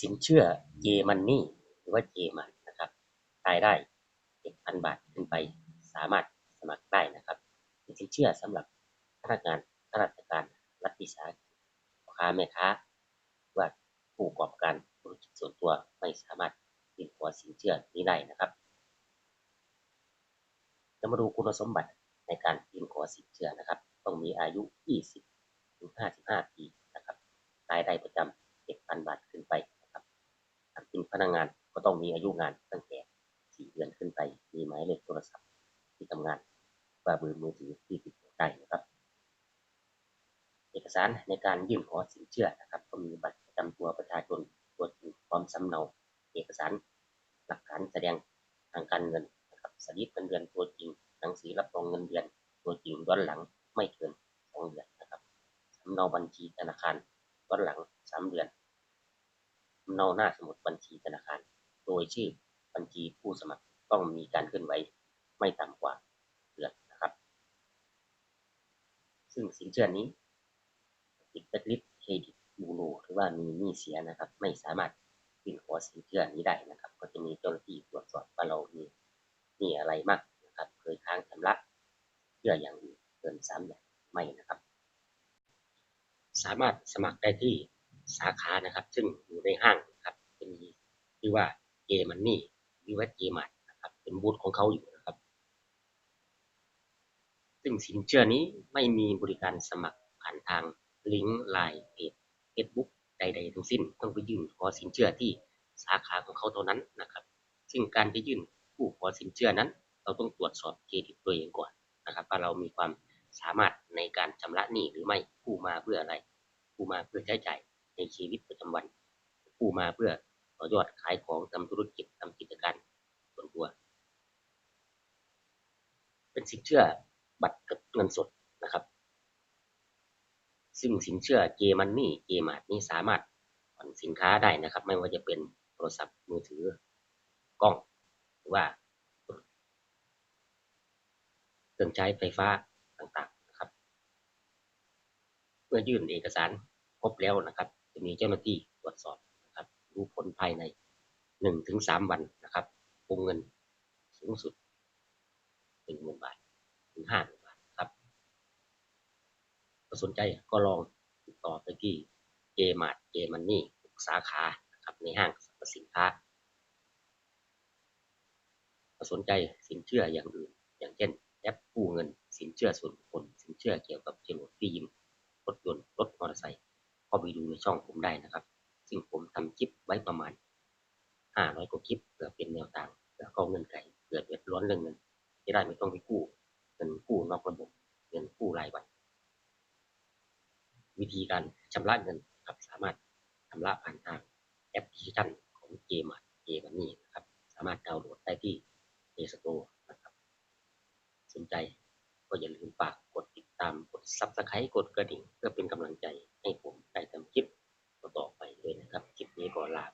สินเชื่อเจมันนี่หรือว่าเจมันนะครับรายได้7,000บาทขึ้นไปสามารถสมัครได้นะครับเป็นสินเชื่อสำหรับพนักงานข้าราชการรัฐวิสาหกิจพ่อค้าแม่ค้าว่าผู้ประกอบการธุรกิจส่วนตัวไม่สามารถยื่นขอสินเชื่อนี้ได้นะครับจะมาดูคุณสมบัติในการยื่นขอสินเชื่อนะครับ ต้องมีอายุ 20 ถึง 55 ปีนะครับรายได้ประจำ7,000 บาทขึ้นไป เป็นพนักงานก็ต้องมีอายุงานตั้งแต่4เดือนขึ้นไป มีหมายเลขโทรศัพท์ที่ทำงานว่าเบอร์มือถือที่ติดต่อได้นะครับ เอกสารในการยื่นขอสินเชื่อนะครับ ก็มีบัตรประจำตัวประชาชนตัวจริงพร้อมสำเนาเอกสารหลักฐานแสดงทางการเงินนะครับสลิปเงินเดือนตัวจริงหนังสือรับรองเงินเดือนตัวจริงย้อนหลังไม่เกิน2เดือนนะครับสำเนาบัญชีธนาคารย้อนหลัง3เดือนำเนาหน้าสมุดบัญชีธนาคาร โดยชื่อบัญชีผู้สมัครต้องมีการเคลื่อนไหวไม่ต่ำกว่าเดือนนะครับ ซึ่งสินเชื่อนี้ติดแบล็คลิสเครดิตบูโรหรือว่ามีหนี้เสียนะครับ ไม่สามารถยื่นขอสินเชื่อนี้ได้นะครับ ก็จะมีเจ้าหน้าที่ตรวจสอบว่าเรามีหนี้อะไรมากนะครับเคยค้างชำระเชื่ออย่างอื่นเกินสามอย่างไม่นะครับ สามารถสมัครได้ที่ สาขานะครับ ซึ่งอยู่ในห้างครับจะมีชื่อว่าเจมันนี่หรือว่าเจมาร์นะครับ เป็นบูธของเขาอยู่นะครับ ซึ่งสินเชื่อนี้ไม่มีบริการสมัครผ่านทางลิงก์ไลน์เพจเฟซบุ๊กใดๆทั้งสิ้น ต้องไปยื่นขอสินเชื่อที่สาขาของเขาเท่านั้นนะครับ ซึ่งการไปยื่นผู้ขอสินเชื่อนั้น เราต้องตรวจสอบเครดิตตัวเองก่อนนะครับว่าเรามีความสามารถในการชำระหนี้หรือไม่กู้มาเพื่ออะไรกู้มาเพื่อใช้จ่าย ในชีวิตประจำวันกู้มาเพื่อต่อยอดขายของทำธุรกิจทำกิจการส่วนตัว เป็นสินเชื่อบัตรกับเงินสดนะครับ ซึ่งสินเชื่อเจมันนี่เจมาร์นี่สามารถผ่อนสินค้าได้นะครับ ไม่ว่าจะเป็นโทรศัพท์มือถือกล้องหรือว่าเครื่องใช้ไฟฟ้าต่างๆนะครับ เมื่อยื่นเอกสารครบแล้วนะครับ จะมีเจ้าหน้าที่ตรวจสอบนะครับรู้ผลภายในหนึ่งถึงสามวันนะครับวงเงินสูงสุดหนึ่งหมื่นบาทถึงห้าหมื่นบาทครับถ้าสนใจก็ลองติดต่อไปที่เจมาร์ทเจมันนี่สาขานะครับในห้างสรรพสินค้าถ้าสนใจสินเชื่ออย่างอื่น อย่างเช่นแอปกู้เงิน สินเชื่อส่วนบุคคลสินเชื่อเกี่ยวกับโฉนดที่ดินรถยนต์รถมอเตอร์ไซค์าไปดูในช่องผมได้นะครับ ซึ่งผมทำคลิปไว้ประมาณ 500 กว่าคลิปเพื่อเป็นแนวทางเพื่อเข้าเงินไขเกิดเดือดร้อนเรื่องเงินจะได้ไม่ต้องไปกู้เงินกู้นอกระบบเงินกู้รายวัน วิธีการชำระเงินครับสามารถชำระผ่านทางแอปพลิเคชันของเจมาเจมันนี่นะครับ สามารถดาวน์โหลดได้ที่ Play Store นะครับ สนใจ ก็อย่าลืมฝากกดติดตามกด Subscribe กดกระดิ่ง เพื่อเป็นกำลังใจให้ผมได้ทำคลิปต่อไปด้วยนะครับ คลิปนี้ก็ลา